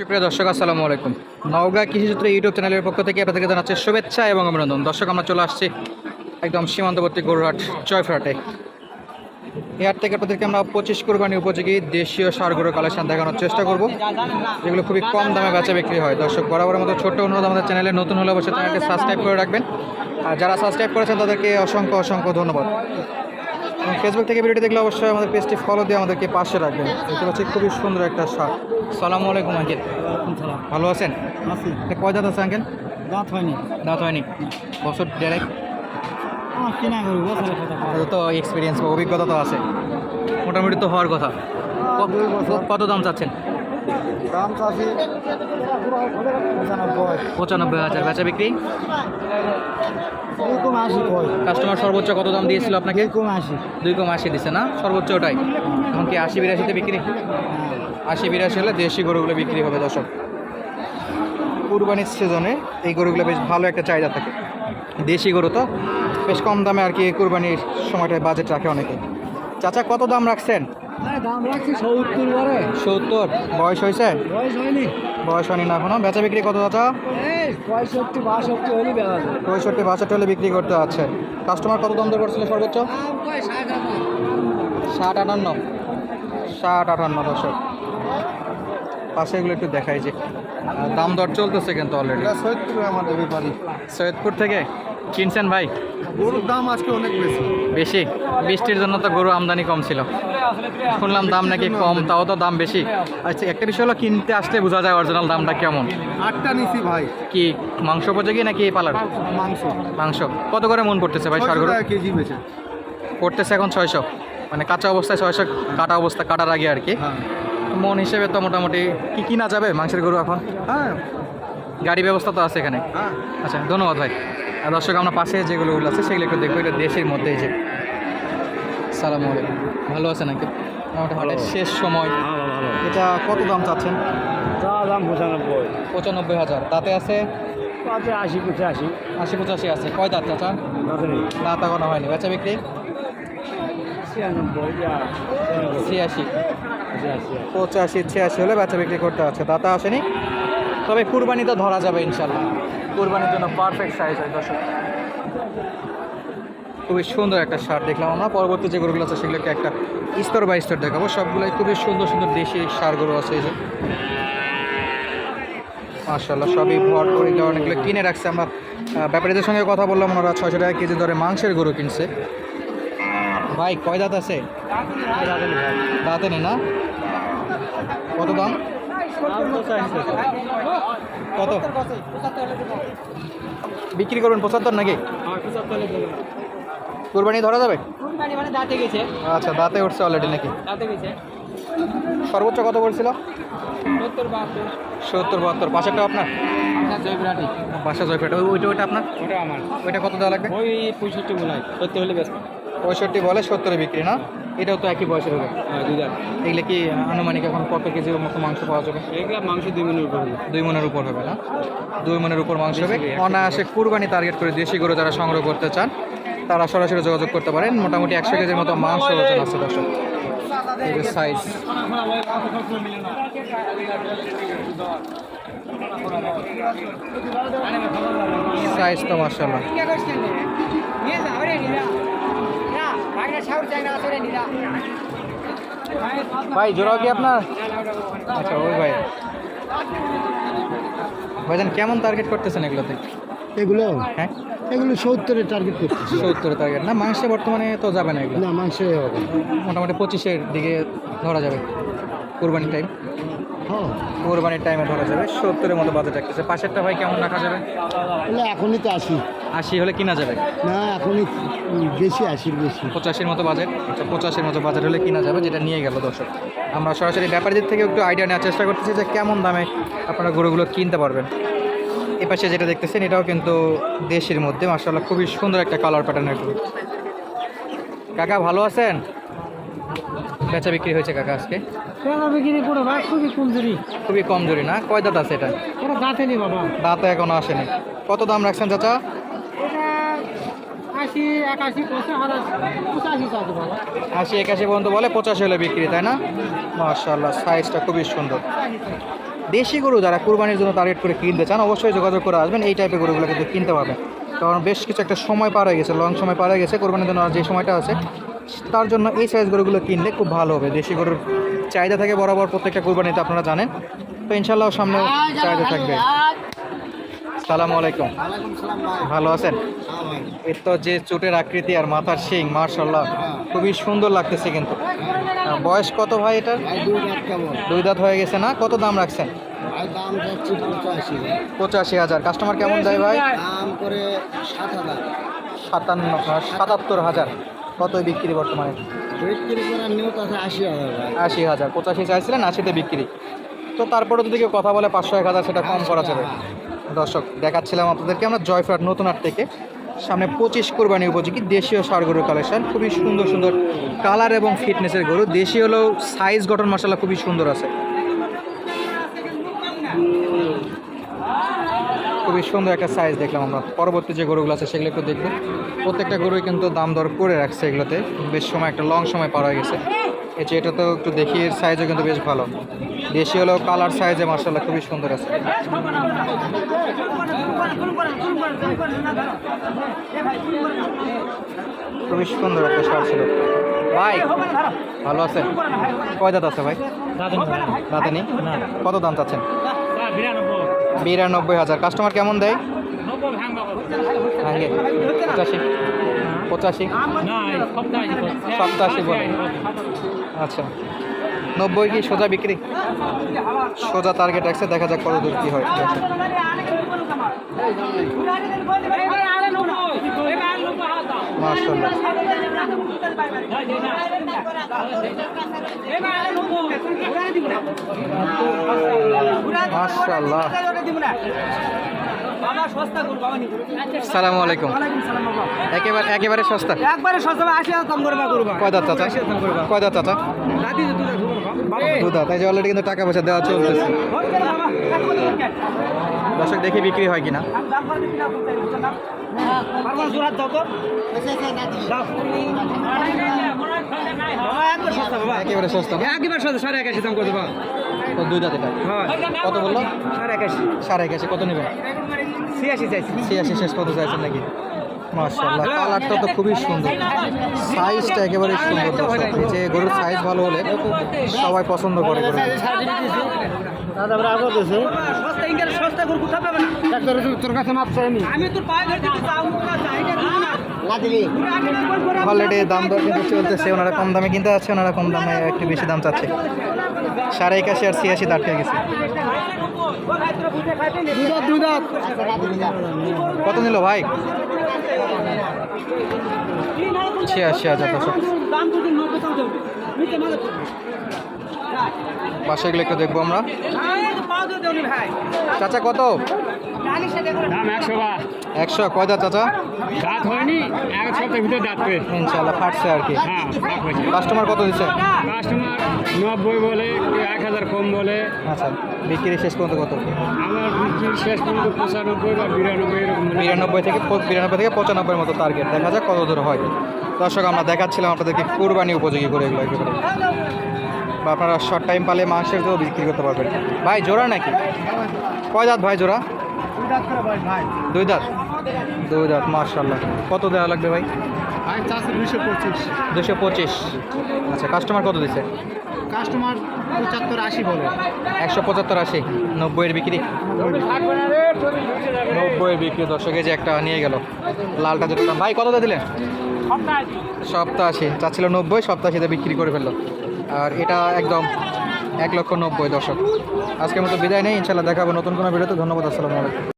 সুপ্রিয় দর্শক, আসসালামু আলাইকুম। নওগাঁ কৃষিচিত্র ইউটিউব চ্যানেলের পক্ষ থেকে আপনাদেরকে জানাচ্ছি শুভেচ্ছা এবং অভিনন্দন। দর্শক, আমরা চলে আসছি একদম সীমান্তবর্তী গরুহাট জয়ফ্রাটে হাট থেকে আপনাদেরকে আমরা পঁচিশ কোরবানি উপযোগী দেশীয় সার গরুর কালেকশন দেখানোর চেষ্টা করব, যেগুলো খুবই কম দামে বেচা বিক্রি হয়। দর্শক, বরাবরের মতো ছোট্ট অনুরোধ আমাদের চ্যানেলে নতুন হলে অবশ্যই চ্যানেলকে সাবস্ক্রাইব করে রাখবেন। আর যারা সাবস্ক্রাইব করেছেন, তাদেরকে অসংখ্য অসংখ্য ধন্যবাদ। ফেসবুক থেকে ভিডিওটি দেখলে অবশ্যই আমাদের পেজটি ফলো দিয়ে আমাদেরকে পাশে রাখবেন। দেখতে পাচ্ছি খুবই সুন্দর একটা সার সালামু আলাইকুম আঙ্কেল। ভালো আছেন? আছি। কয় দাঁত আছে আঙ্কেল? দাঁত হয়নি। দাঁত হয়নি। বছর কথা তো এক্সপিরিয়েন্স বা অভিজ্ঞতা তো আছে। মোটামুটি তো হওয়ার কথা। ক- কত দাম চাচ্ছেন? দাম পঁচানব্বই হাজার। বেচা বিক্রি? কাস্টমার সর্বোচ্চ কত দাম দিয়েছিল আপনাকে? দুই কম আশি। দুই কম আশি দিছে না? সর্বোচ্চ ওটাই। এখন কি আশি বিরাশিতে বিক্রি? হ্যাঁ। আশি বিরাশি হলে দেশি গরুগুলো বিক্রি হবে দর্শক। কুরবানির সিজনে এই গরুগুলো বেশ ভালো একটা চাহিদা থাকে। দেশি গরু তো। বেশ কম দামে আর কি কুরবানির সময়টায় বাজেট রাখে অনেকে। চাচা কত দাম রাখছেন? দাম রাখছি সত্তর বয়স হয়েছে? বয়স হয়নি। বয়স হয়নি না এখনও। বেচা বিক্রি কত চাচা? পঁয়ষট্টি বাষট্টি হলে বেড়া যায় পঁয়ষট্টি বাষট্টি হলে বিক্রি করতে আছে কাস্টমার কত দাম দর করছিল সর্বোচ্চ? ষাট আটান্ন। ষাট আটান্ন দশক পাশে এগুলো একটু দেখাই যে দাম দর চলতেছে কিন্তু অলরেডি সত্তর আমাদের ব্যাপারী। সৈয়দপুর থেকে কিনছেন ভাই? গরুর দাম আজকে অনেক বেশি। বেশি। বৃষ্টির জন্য তো গরু আমদানি কম ছিল। শুনলাম দাম নাকি কম তাও তো দাম বেশি। আচ্ছা একটা বিষয় হলো কিনতে আসলে বোঝা যায় অরিজিনাল দামটা কেমন? আটটা নিছি ভাই। কি মাংস উপযোগী নাকি পালার? মাংস। মাংস। কত করে মন পড়তেছে ভাই সার গরু কেজি বেছে পড়তেছে এখন ছয়শো। মানে কাঁচা অবস্থায় ছয়শো কাটা অবস্থা কাটার আগে আর কি। হ্যাঁ। মন হিসেবে তো মোটামুটি কি কিনা যাবে মাংসের গরু এখন? হ্যাঁ। গাড়ি ব্যবস্থা তো আছে এখানে। হ্যাঁ। আচ্ছা ধন্যবাদ ভাই। আর দর্শক আমরা পাশে যেগুলো আছে সেগুলো একটু দেখব এটা দেশের মধ্যে এই যে সালাম আলাইকুম। ভালো আছেন নাকি? হাটের শেষ সময়। এটা কত দাম চাচ্ছেন? চা দাম পঁচানব্বই। পঁচানব্বই হাজার। তাতে আছে? আছে আশি পঁচাশি। আশি পঁচাশি আছে। কয় দাঁত চাচা? দাঁত এখনও হয়নি। বেচা বিক্রি? ছিয়াশি। পঁচাশি ছিয়াশি হলে বেচা বিক্রি করতে আছে। দাতা আসেনি? তবে কুরবানি তো ধরা যাবে ইনশাল্লাহ। কুরবানির জন্য পারফেক্ট সাইজ হয় দর্শক। খুবই সুন্দর একটা সার দেখলাম আমরা। পরবর্তী যে গরুগুলো আছে সেগুলোকে একটা স্তর বাই স্তর দেখাবো। সবগুলোই খুবই সুন্দর সুন্দর দেশি সার গরু আছে এই যে। মার্শাল্লাহ সবই ভর করে অনেকগুলো কিনে রাখছে আমরা। ব্যাপারীদের সঙ্গে কথা বললাম, ওনারা ছয়শো টাকা কেজি ধরে মাংসের গরু কিনছে। ভাই, কয় দাঁত আছে? দাঁতে নেই না? কত দাম? কত? বিক্রি করবেন পঁচাত্তর নাকি? কুরবানি ধরা যাবে? কুরবানি মানে দাঁতে গেছে। আচ্ছা দাঁতে উঠছে অলরেডি নাকি? দাঁতে গেছে। সর্বোচ্চ কত বলছিল সত্তর বাহাত্তর। সত্তর বাহাত্তর। পাশেরটা আপনার? জয়পুরহাটি। বাসা ওইটা ওইটা আপনার? ওটা আমার। ওইটা কত দেওয়া লাগবে? ওই পঁয়ষট্টি মনে হয়। সত্যি হলে বেশ। পঁয়ষট্টি বলে সত্তরে বিক্রি না? এটাও তো একই বয়সের হবে। হ্যাঁ এগুলো কি আনুমানিক এখন কত কেজির মতো মাংস পাওয়া যাবে? এগুলো মাংস দুই মনের উপর হবে। দুই মনের উপর হবে না? দুই মনের উপর মাংস হবে। অনায়াসে কুরবানি টার্গেট করে দেশি গরু যারা সংগ্রহ করতে চান তারা সরাসরি যোগাযোগ করতে পারেন। মোটামুটি একশো কেজির মতো মাংস ওজন আছে দর্শক। সাইজ সাইজ তো ভাই, জোড়াও কি আপনার? আচ্ছা ওই ভাই। ভাইজান, কেমন টার্গেট করতেছেন এগুলোতে? এগুলো? হ্যাঁ। এগুলো সত্তরের টার্গেট করতেছি। সত্তর টার্গেট না মাংসে বর্তমানে তো যাবে না এগুলো। না মাংস হবে মোটামুটি পঁচিশের দিকে ধরা যাবে। কোরবানির টাইম হ্যাঁ। কোরবানির টাইমে ধরা যাবে। সত্তরের মতো বাজেট রাখতেছে। পাশেরটা ভাই কেমন রাখা যাবে? বলে এখনই তো আসি আশি হলে কিনা যাবে? না এখনই বেশি আশির বেশি। পঁচাশির মতো বাজেট আচ্ছা পঁচাশির মতো বাজেট হলে কিনা যাবে যেটা নিয়ে গেল দর্শক। আমরা সরাসরি ব্যাপারীদের থেকে একটু আইডিয়া নেওয়ার চেষ্টা করতেছি যে কেমন দামে আপনারা গরুগুলো কিনতে পারবেন। এ পাশে যেটা দেখতেছেন এটাও কিন্তু দেশের মধ্যে মার্শাল্লাহ খুবই সুন্দর একটা কালার প্যাটার্নের গরু কাকা ভালো আছেন? বেচা বিক্রি হয়েছে কাকা আজকে? কেনা বিক্রি করে ভাই খুবই কমজোরি খুবই কমজোরি না? কয় দাঁত আছে এটা? দাঁতে নেই বাবা। দাঁত এখনও আসেনি। কত দাম রাখছেন চাচা? আশি একাশি পর্যন্ত বলে পঁচাশি হলে বিক্রি তাই না? মার্শাল্লাহ সাইজটা খুবই সুন্দর। দেশি গরু যারা কোরবানির জন্য টার্গেট করে কিনতে চান অবশ্যই যোগাযোগ করে আসবেন। এই টাইপের গরুগুলো কিন্তু কিনতে পারবেন। কারণ বেশ কিছু একটা সময় পার হয়ে গেছে লং সময় পার হয়ে গেছে কোরবানির জন্য আর যে সময়টা আছে তার জন্য এই সাইজ গরুগুলো কিনলে খুব ভালো হবে। দেশি গরুর চাহিদা থাকে বরাবর প্রত্যেকটা কোরবানিতে আপনারা জানেন। তো ইনশাল্লাহ সামনে চাহিদা থাকবে। সালামু আলাইকুম ভালো আছেন? হ্যাঁ এর তো যে চোটের আকৃতি আর মাথার শিং মার্শাল্লাহ খুবই সুন্দর লাগতেছে কিন্তু। বয়স কত ভাই এটার? দুই দাঁত হয়ে গেছে না? কত দাম রাখছেন? পঁচাশি। হাজার। কাস্টমার কেমন দেয় ভাই? সাতান্ন সাতাত্তর হাজার। কতই বিক্রি বর্তমানে? আশি হাজার পঁচাশি চাইছিলেন আশিতে বিক্রি। তো তারপরে যদি কেউ কথা বলে পাঁচশো এক হাজার সেটা কম করা যাবে। দর্শক, দেখাচ্ছিলাম আপনাদেরকে আমরা জয়ফ্রাট নতুন হাট থেকে। সামনে পঁচিশ কোরবানি উপযোগী দেশীয় সার গরুর কালেকশন। খুবই সুন্দর সুন্দর কালার এবং ফিটনেসের গরু। দেশি হলেও সাইজ গঠন মশলা খুবই সুন্দর আছে। খুবই সুন্দর একটা সাইজ দেখলাম আমরা। পরবর্তী যে গরুগুলো আছে সেগুলো একটু দেখব। প্রত্যেকটা গরুই কিন্তু দাম দর করে রাখছে এগুলোতে। বেশ সময়, একটা লং সময় পার হয়ে গেছে। এই যে এটা তো একটু দেখি সাইজও কিন্তু বেশ ভালো। দেশি হলেও কালার সাইজে মার্শাল্লাহ খুবই সুন্দর আছে। খুবই সুন্দর একটা সার ছিল। ভাই ভালো আছে? কয় দাঁত আছে ভাই? দাঁতে নেই কত দাম চাচ্ছেন? বিরানব্বই হাজার। কাস্টমার কেমন দেয়? পঁচাশি। পঁচাশি? সপ্তাশি বলে। আচ্ছা। নব্বই কি সোজা বিক্রি? সোজা টার্গেট রাখছে দেখা যাক কত দূর কী হয়। মার্শাল্লাহ মার্শাল্লাহ সালামু আলাইকুম। একেবারে একেবারে সস্তা। একবারে সস্তা হাজার দাম করবা করবা কয় দাঁত চাচা? কয় দাঁত চাচা? দাদি দু দাঁত এই যে অলরেডি কিন্তু টাকা পয়সা দেওয়া চলতেছে। দর্শক দেখি বিক্রি হয় কিনা। একেবারে সস্তা? একবার সাথে সাড়ে একাশি দাম করে দেবা দুই দাঁত এটা কত বলল? সাড়ে একাশি। সাড়ে একাশি কত নেবেন ছিয়াশি চাইছি। ছিয়াশি শেষ কত চাইছেন নাকি? মার্শাল্লাহ কালারটা তো খুবই সুন্দর। সাইজটা একেবারে সুন্দর যে গরুর সাইজ ভালো হলে সবাই পছন্দ করে গরু অলরেডি দাম দর কিন্তু চলতেছে ওনারা কম দামে কিনতে যাচ্ছে ওনারা কম দামে একটু বেশি দাম চাচ্ছে। সাড়ে একাশি আর ছিয়াশি দাঁড় খেয়ে গেছে। কত নিল ভাই? ছিয়াশি হাজার পাশে এগুলো একটু দেখব আমরা। চাচা কত? একশো কয় চাচা? দাঁত হয়নি? এক সপ্তাহের ভিতরে দাঁত পেয়ে ইনশাল্লাহ ফাটছে আর কি। হ্যাঁ কাস্টমার কত দিচ্ছে কাস্টমার নব্বই বলে এক হাজার কম বলে। আচ্ছা বিক্রি শেষ পর্যন্ত কত? আমার বিক্রি শেষ পর্যন্ত পঁচানব্বই বা বিরানব্বই এরকম বিরানব্বই থেকে বিরানব্বই থেকে পঁচানব্বইয়ের মতো টার্গেট দেখা যাক কত দূর হয়। দর্শক আমরা দেখাচ্ছিলাম আপনাদেরকে কোরবানি উপযোগী করে এগুলো একেবারে বা আপনারা শর্ট টাইম পালে মাংসের তো বিক্রি করতে পারবেন। ভাই জোড়া নাকি? কয় দাঁত ভাই জোড়া? দুই দাঁত? ভাই দাঁত মার্শাল্লাহ কত দেওয়া লাগবে ভাই? পঁচিশ। দুশো পঁচিশ। আচ্ছা কাস্টমার কত দিচ্ছে কাস্টমার পঁচাত্তর আশি বলে। একশো পঁচাত্তর আশি। নব্বইয়ের বিক্রি? নব্বইয়ের বিক্রি দর্শকে যে একটা নিয়ে গেল। লালটা যেটা ভাই কত দিলেন? সপ্তাহ আশি। চাচ্ছিল নব্বই সপ্তাহ আশিতে বিক্রি করে ফেলল। আর এটা একদম এক লক্ষ নব্বই দর্শক। আজকের মতো বিদায় নেই। ইনশাল্লাহ দেখাবো নতুন কোনো ভিডিওতে। ধন্যবাদ আসসালামু আলাইকুম।